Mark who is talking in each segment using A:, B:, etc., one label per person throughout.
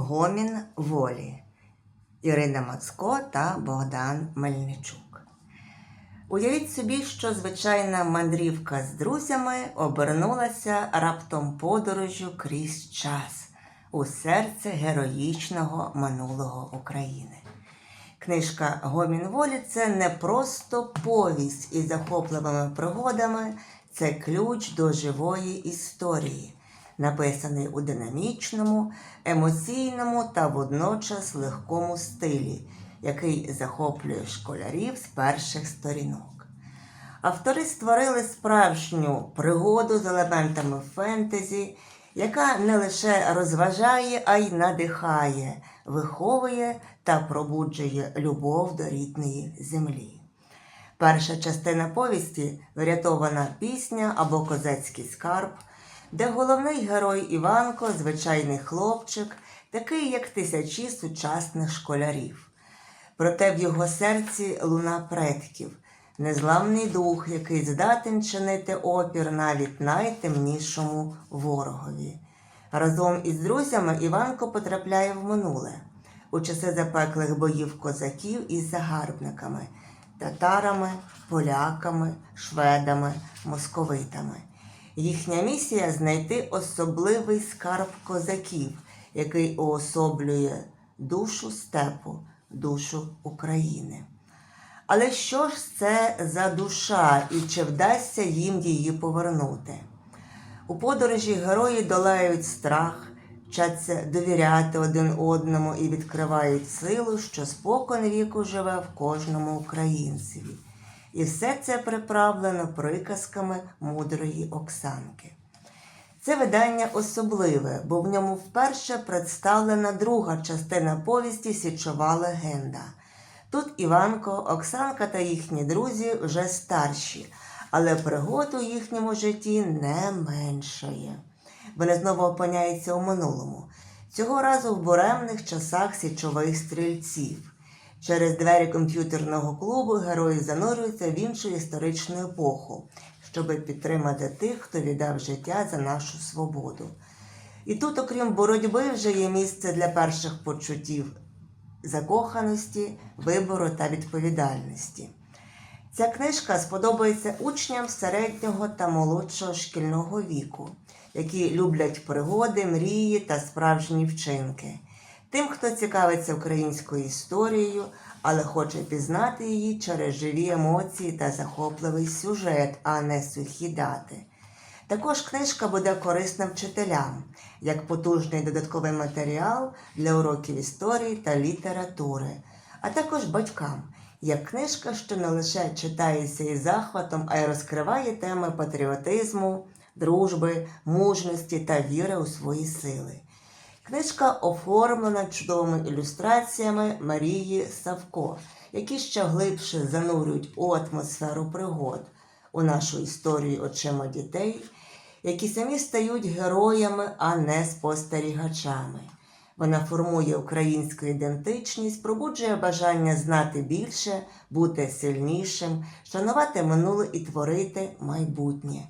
A: Гомін волі Ірина Мацко та Богдан Мельничук. Уявіть собі, що звичайна мандрівка з друзями обернулася раптом подорожю крізь час у серце героїчного минулого України. Книжка Гомін волі це не просто повість із захопливими пригодами, це ключ до живої історії, написаний у динамічному, емоційному та водночас легкому стилі, який захоплює школярів з перших сторінок. Автори створили справжню пригоду з елементами фентезі, яка не лише розважає, а й надихає, виховує та пробуджує любов до рідної землі. Перша частина повісті врятована пісня або козацький скарб, де головний герой Іванко звичайний хлопчик, такий як тисячі сучасних школярів. Проте в його серці луна предків, незламний дух, який здатен чинити опір навіть найтемнішому ворогові. Разом із друзями Іванко потрапляє в минуле у часи запеклих боїв козаків із загарбниками, татарами, поляками, шведами, московитами. Їхня місія знайти особливий скарб козаків, який уособлює душу степу, душу України. Але що ж це за душа і чи вдасться їм її повернути? У подорожі герої долають страх, вчаться довіряти один одному і відкривають силу, що спокон віку живе в кожному українцеві. І все це приправлено приказками мудрої Оксанки. Це видання особливе, бо в ньому вперше представлена друга частина повісті Січова легенда. Тут Іванко, Оксанка та їхні друзі вже старші, але пригод у їхньому житті не меншає. Вони знову опиняються у минулому, цього разу в буремних часах січових стрільців. Через двері комп'ютерного клубу герої занурюються в іншу історичну епоху, щоб підтримати тих, хто віддав життя за нашу свободу. І тут, окрім боротьби, вже є місце для перших почуттів закоханості, вибору та відповідальності. Ця книжка сподобається учням середнього та молодшого шкільного віку, які люблять пригоди, мрії та справжні вчинки. Тим, хто цікавиться українською історією, але хоче пізнати її через живі емоції та захопливий сюжет, а не сухі дати. Також книжка буде корисна вчителям, як потужний додатковий матеріал для уроків історії та літератури, а також батькам, як книжка, що не лише читається із захватом, а й розкриває теми патріотизму, дружби, мужності та віри у свої сили. Книжка оформлена чудовими ілюстраціями Марії Савко, які ще глибше занурюють у атмосферу пригод, у нашу історію очима дітей, які самі стають героями, а не спостерігачами. Вона формує українську ідентичність, пробуджує бажання знати більше, бути сильнішим, шанувати минуле і творити майбутнє.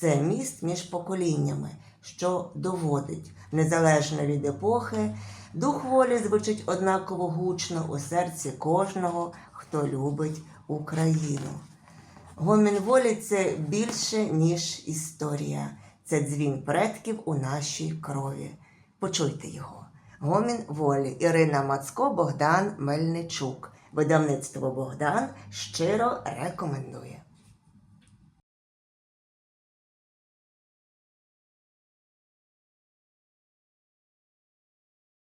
A: Це міст між поколіннями, що доводить, незалежно від епохи, дух волі звучить однаково гучно у серці кожного, хто любить Україну. Гомін волі це більше, ніж історія. Це дзвін предків у нашій крові. Почуйте його. Гомін волі Ірина Мацко, Богдан Мельничук. Видавництво Богдан щиро рекомендує.